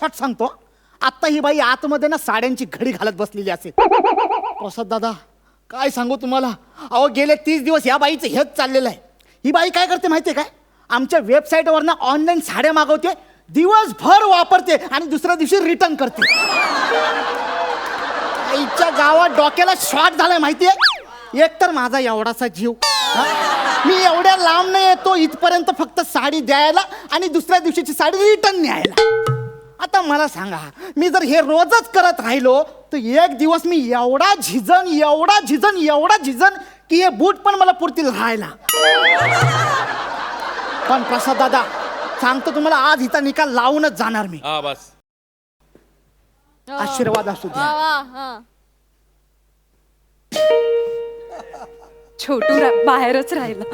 Sure shot सांगतो. आत्ता ही बाई आतमध्ये ना साड्यांची घडी घालत बसलेली असेल. प्रसाद दादा काय सांगू तुम्हाला? अहो गेले तीस दिवस या बाईचं हेच चाललेलं आहे. ही बाई काय करते माहितीये काय? आमच्या वेबसाईटवर ना ऑनलाईन साड्या मागवते दिवसभर वापरते आणि दुसऱ्या दिवशी रिटर्न करते. आईच्या गावात डोक्याला शॉट झालाय माहितीये? एकतर माझा एवढासा जीव. मी एवढ्या लांब नाही येतो इथपर्यंत फक्त साडी द्यायला आणि दुसऱ्या दिवशीची साडी रिटर्न न्यायला. आता मला सांगा मी जर हे रोजच करत राहिलो तर एक दिवस मी एवढा झिजन एवढा झिजन एवढा झिजन की हे बूट पण मला पुरतील राहायला. पण प्रसाद दादा सांगतो तुम्हाला आज हिचा निकाल लावूनच जाणार मी. हा बस. आशीर्वाद असू द्या. छोटू रा- बाहेरच राहिला.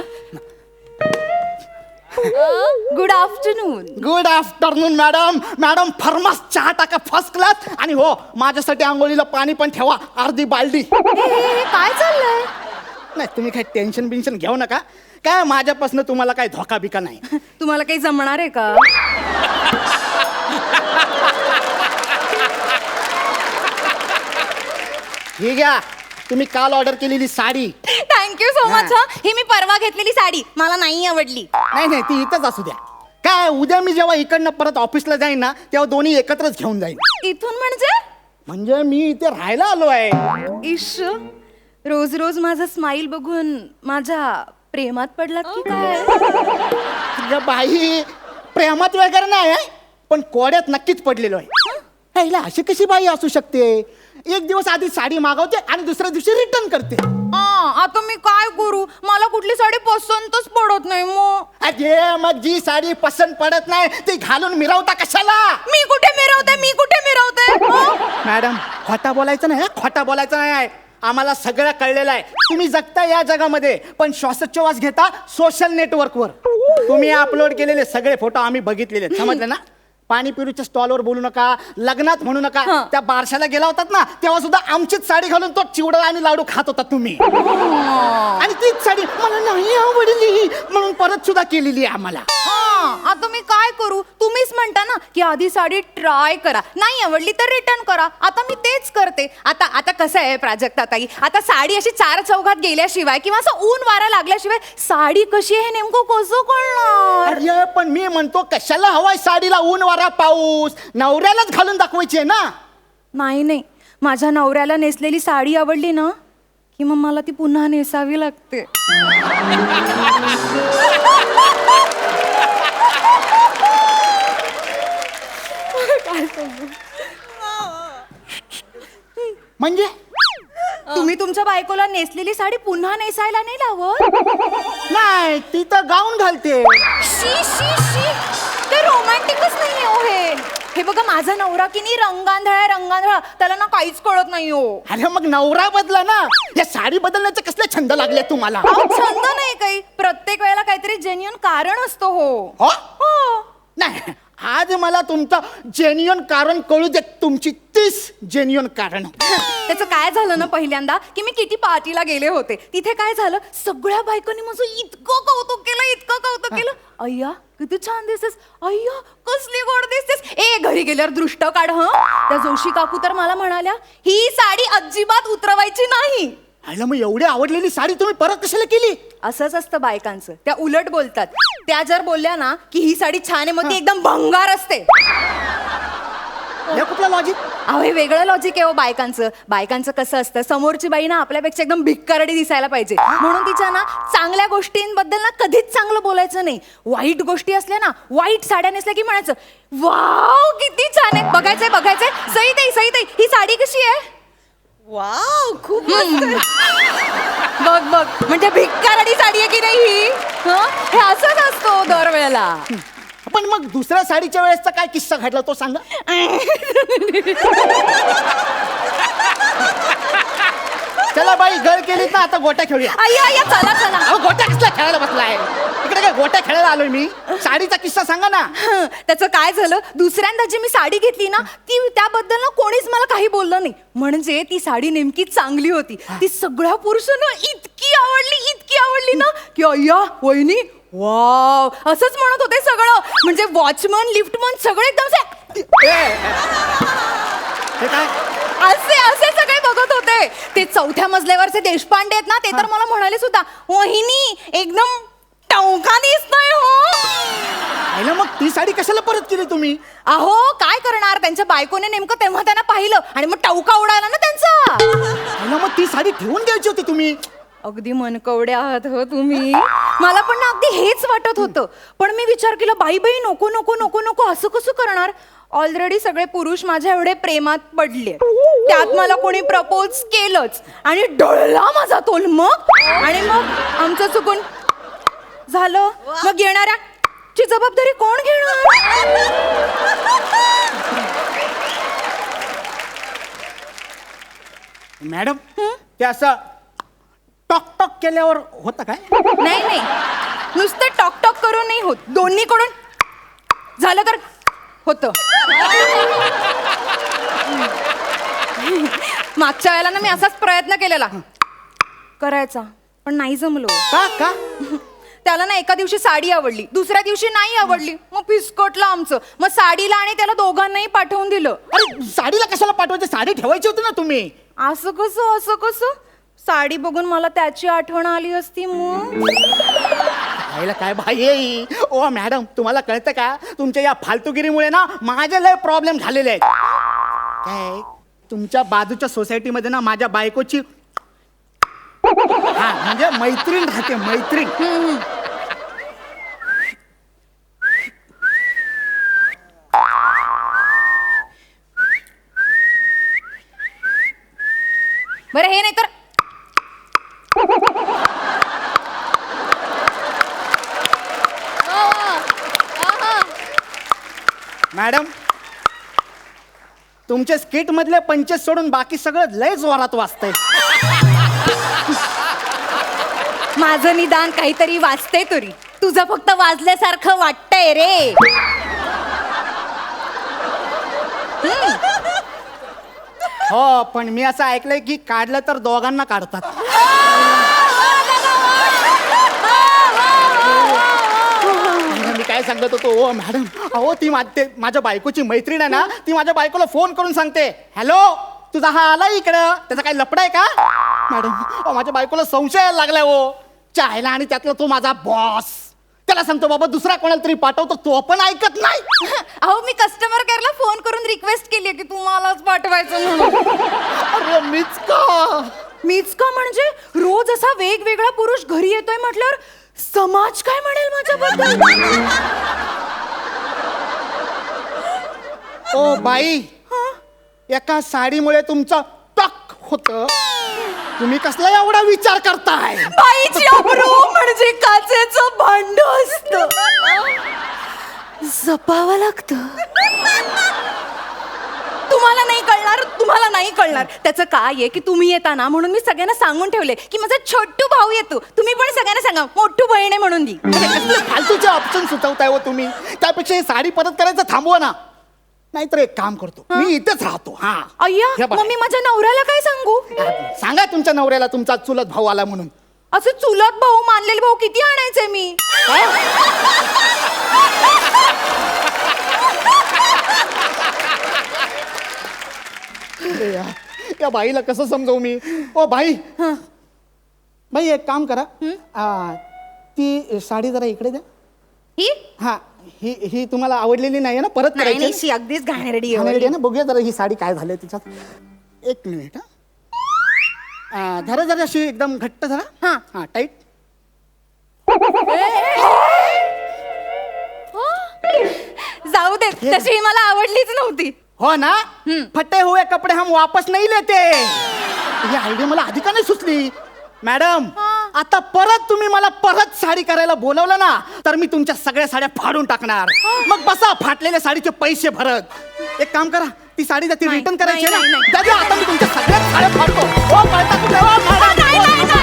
Good afternoon good afternoon madam madam फर्मास चहा टाका फर्स्ट क्लास आणि हो माझ्यासाठी आंघोळीला पाणी पण ठेवा. अर्धी बालडी. काय चाललंय? नाही तुम्ही काही टेन्शन बिन्शन घेऊ नका. काय माझ्यापासून तुम्हाला काय धोका बिका नाही. तुम्हाला काही जमणार आहे का? हे घ्या. तुम्ही काल ऑर्डर केलेली sari. Thank you so much ही मी परवा घेतलेली साडी. मला नाही आवडली. नाही नाही ती इथंच असू द्या. काय उद्या मी जेव्हा इकडनं परत ऑफिसला जाईन ना तेव्हा दोन्ही एकत्रच घेऊन जाईन. इथून म्हणजे? म्हणजे मी इथे राहायला आलो आहे. इश रोज रोज माझा स्माइल बघून माझ्या प्रेमात पडलात की काय? अगं बाई प्रेमात वगैरे नाही आहे पण कोड्यात नक्कीच पडलेलो आहे. ह्याला अशी कशी बाई असू शकते? एक दिवस आधी साडी मागवते आणि दुसऱ्या दिवशी रिटर्न करते. आता मी काय करू? मला कुठली साडी पसंतच पडत नाही मग अरे मग जी साडी पसंत पडत नाही ती घालून मिरवता कशाला? मी कुठे मिरवते? मी कुठे मिरवते? मॅडम खोटा बोलायचं नाही हं? खोटा बोलायचं नाही आम्हाला सगळं कळलेलं आहे. तुम्ही जगता या जगामध्ये पण श्वासोच्छवास घेता सोशल नेटवर्कवर तुम्ही अपलोड केलेले सगळे फोटो आम्ही बघितलेले आहेत. समजलं ना? पाणीपुरीच्या स्टॉलवर बोलू नका लग्नात म्हणू नका. हं. त्या बारशाला गेला होतात ना तेव्हा सुद्धा आमचीच साडी घालून तो चिवडा आणि लाडू खात होता तुम्ही. आणि तीच साडी मला नाही आवडली म्हणून परत सुद्धा केलेली आहे आम्हाला. आता मी काय करू? तुम्हीच म्हणता ना की आधी साडी ट्राय करा. नाही आवडली तर रिटर्न करा. आता मी तेच करते. आता आता कसं आहे प्राजक्ता ताई? आता साडी अशी चार चौघात गेल्याशिवाय किंवा असं ऊन वारा लागल्याशिवाय साडी कशी आहे हे नेमकं कसं कळणार? अरे पण मी म्हणतो कशाला हवाय साडीला ऊन वारा पाऊस? नवऱ्यालाच घालून दाखवायची आहे ना? नाही नाही. माझ्या नवऱ्याला नेसलेली साडी आवडली ना की मग मला ती पुन्हा नेसावी लागते. म्हणजे? तुम्ही तुमच्या बायकोला नेसलेली साडी पुन्हा नेसायला नाही लावत? नाही ती तर गाऊन घालते. शी शी शी. ते रोमॅन्टिकच नाही हो हे. हे बघा माझा नवरा की नाही रंगांधळा रंगांधळा. त्याला ना काहीच कळत नाही हो. अरे मग नवरा बदला ना. या साडी बदलण्याचे कसले छंद लागले तुम्हाला? अहो, छंद नाही काही. प्रत्येक वेळेला काहीतरी जेन्युन कारण असतो हो. हो? हो. नाही आज मला तुमचं जेन्युन कारण कळू दे तुमची तीस जेन्युन कारण. त्याचं काय झालं ना पहिल्यांदा? की मी किती पार्टीला गेले होते. तिथे काय झालं? सगळ्या बायकांनी माझं इतकं कौतुक केलं इतकं कौतुक केलं. अय्या किती छान दिसतेस. अय्या कसली गोड दिसतेस. ए घरी गेल्यावर दृष्ट काढ हं. त्या जोशी काकू तर मला म्हणाल्या ही साडी अजिबात उतरवायची नाही. आयला मग एवढी आवडलेली साडी तुम्ही परत कशाला केली? असंच असतं बायकांचं. त्या उलट बोलतात. त्या जर बोलल्या ना की ही साडी छान आहे मग ती एकदम भंगार असते. हे कुठलं लॉजिक अहो हे वेगळं लॉजिक आहे हो बायकांचं. बायकांचं कसं असतं समोरची बाई ना आपल्यापेक्षा एकदम भिक्कारडी दिसायला पाहिजे. म्हणून तिच्या ना चांगल्या गोष्टींबद्दल ना कधीच चांगलं बोलायचं नाही. वाईट गोष्टी असल्या ना वाईट साड्या नेसल्या की म्हणायचं वाव किती छान आहे. बघायचंय बघायचंय. सई ताई सई ताई ही साडी कशी आहे? वाव खूप बघ बघ. म्हणजे भिक्कारडी साडी आहे की नाही ही? हं? हे असंच असतो दरवेळेला. पण मग दुसऱ्या साडीच्या वेळेसचा काय किस्सा घडला तो सांगा? चला बाई गळ केलीत ना आता गोट्या खेळूया. चला चला. अहो गोट्या कसला खेळायला बसलाय? इकडे काय गोट्या खेळायला आलोय मी? साडीचा किस्सा सांगा ना. हं, त्याचं काय झालं? दुसऱ्यांदा जी मी साडी घेतली ना ती त्याबद्दल ना कोणीच मला काही बोललं नाही. म्हणजे ती साडी नेमकी चांगली होती. ती सगळ्या पुरुषांना इतकी आवडली इतकी आवडली ना की अय्या वहिनी वाव असंच म्हणत होते सगळं. म्हणजे वॉचमन लिफ्टमन सगळे एकदम. हे काय? असे असे सगळे बघत होते. ते चौथ्या मजल्यावरचे देशपांडे आहेत ना ते तर मला म्हणाले सुद्धा वहिनी एकदम टवका दिसतोय हो. आईला मग ती साडी कशाला परत केली तुम्ही? अहो काय करणार? त्यांच्या बायकोने नेमकं तेव्हा त्यांना पाहिलं आणि मग टवका उडाला ना त्यांचा. आईला मग ती साडी ठेवून द्यायची होती तुम्ही? अगदी मनकवडे आहात हो तुम्ही. मला पण ना अगदी हेच वाटत होतं. पण मी विचार केला बाई बाई नको नको नको नको असं कसं करणार? ऑलरेडी सगळे पुरुष माझ्या एवढे प्रेमात पडले. त्यात मला कोणी प्रपोज केलंच. आणि डळला माझा तोल मग. आणि मग आमचं चुकून झालं. मग येणाऱ्या ची जबाबदारी कोण घेणार? मॅडम ते असं टॉक टॉक केल्यावर होतं काय? नाही नाही. नुसतं टॉक टॉक करून नाही होत. दोन्हीकडून झालं तर होतं. मागच्या वेळेला ना मी असाच प्रयत्न केलेला. करायचा पण नाही जमलो. का का? त्याला ना एका दिवशी साडी आवडली दुसऱ्या दिवशी नाही आवडली. मग फिसकटलं आमचं. मग साडीला आणि त्याला दोघांनाही पाठवून दिलं. अरे साडीला कशाला पाठवायची? साडी ठेवायची होती ना तुम्ही. असं कसं असं कसं? साडी बघून मला त्याची आठवण आली असती मग? आईला काय भाई आहे? ओ मॅडम तुम्हाला कळतं का? तुमच्या या फालतुगिरीमुळे ना माझे लय प्रॉब्लेम झालेले आहेत. काय? तुमच्या बाजूच्या सोसायटीमध्ये ना माझ्या बायकोची हा म्हणजे मैत्रीण राहते मैत्रीण बरं हे नाही तर मॅडम तुमचे स्किट मधले पंचेस सोडून बाकी सगळं लय जोरात वाचतंय. माझं निदान काहीतरी वाचते तरी. तुझं फक्त वाजल्यासारखं वाटतंय रे. हो पण मी असं ऐकलंय की काढलं तर दोघांना काढतात मी काय सांगत होतो? ओ मॅडम अहो ती मा- ते माझ्या बायकोची मैत्रीण आहे ना ती माझ्या बायकोला फोन करून सांगते. हॅलो तुझा हा आला इकडं? त्याचा काही लपडा आहे का? मॅडम अहो, माझ्या बायकोला संशय यायला लागलाय हो चायला आणि त्यातला तो माझा बॉस त्याला सांगतो बाबा दुसरा कोणाला तरी पाठवतो तो पण ऐकत नाही. अहो मी कस्टमर केअरला फोन करून रिक्वेस्ट केली की तुम्हालाच पाठवायचं म्हणून. अरे मीच का? मीच का? म्हणजे रोज असा वेगवेगळा पुरुष घरी येतोय म्हटल्यावर समाज काय म्हणेल माझ्याबद्दल? ओ बाई एका साडीमुळे तुमचं टक होत. तुम्ही कसला एवढा विचार करताय? बाईची अब्रू म्हणजे काचेचं भांड असत. जपावं लागत. तुम्हाला नाही कळणार तुम्हाला नाही कळणार. त्याचं काय आहे की तुम्ही येता ना म्हणून मी सगळ्यांना सांगून ठेवले की माझा छोटू भाऊ येतो. तुम्ही पण सगळ्यांना सांगा मोठू बहीण आहे म्हणून दी. फालतूचे ऑप्शन सुचवताय हो तुम्ही. त्यापेक्षा ही साडी परत करायचं थांबवा ना. नाहीतर एक काम करतो. मी इथेच राहतो हा. अय्या हे बघा. मग मी माझ्या नवऱ्याला काय सांगू? सांगा तुमच्या नवऱ्याला तुमचा चुलत भाऊ आला म्हणून. असं चुलत भाऊ मानलेले भाऊ किती आणायचे मी? अरे यार, त्या बाईला कसं समजवू मी? O by! बाई एक काम करा. आ, ती साडी जरा इकडे द्या. ही? हा ही ही तुम्हाला आवडलेली नाही ना? परत नाही करायची नाही आहे शी अगदीच घाणेरडी? आहे. घाणेरडी आहे ना? बघूया जरा ही साडी काय झाली तिच्यात. एक मिनिट हा. आ, धरा जरा अशी एकदम घट्ट धरा. हा. हा टाईट. जाऊ दे तशी ही मला आवडलीच नव्हती. हो ना? फटे हुए कपडे हम वापस नहीं लेते। ही आयडिया मला आधी का नाही सुचली? मॅडम आता परत तुम्ही मला परत साडी करायला बोलवलं ना तर मी तुमच्या सगळ्या साड्या फाडून टाकणार. मग बसा फाटलेल्या साडीचे पैसे भरत. एक काम करा ती साडी द्या, ती नाही, रिटर्न करायची ना द्या, आता मी तुमच्या सगळ्या साड्या फाडतो. हो कुठे हो, मॅडम?